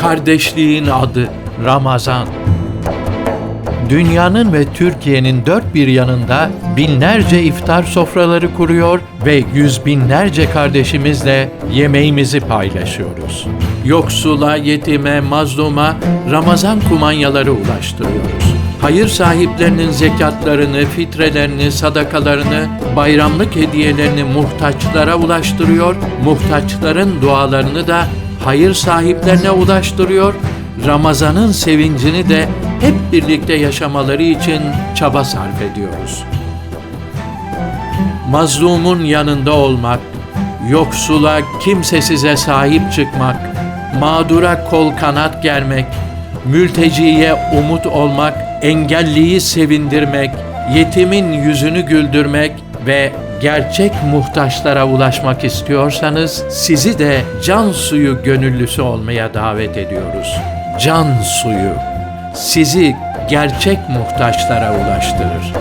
Kardeşliğin adı Ramazan. Dünyanın ve Türkiye'nin dört bir yanında binlerce iftar sofraları kuruyor ve yüz binlerce kardeşimizle yemeğimizi paylaşıyoruz. Yoksula, yetime, mazluma Ramazan kumanyaları ulaştırıyoruz. Hayır sahiplerinin zekatlarını, fitrelerini, sadakalarını, bayramlık hediyelerini muhtaçlara ulaştırıyor, muhtaçların dualarını da hayır sahiplerine ulaştırıyor, Ramazan'ın sevincini de hep birlikte yaşamaları için çaba sarf ediyoruz. Mazlumun yanında olmak, yoksula, kimsesize sahip çıkmak, mağdura kol kanat germek, mülteciye umut olmak, engelliyi sevindirmek, yetimin yüzünü güldürmek ve gerçek muhtaçlara ulaşmak istiyorsanız sizi de can suyu gönüllüsü olmaya davet ediyoruz. Can suyu sizi gerçek muhtaçlara ulaştırır.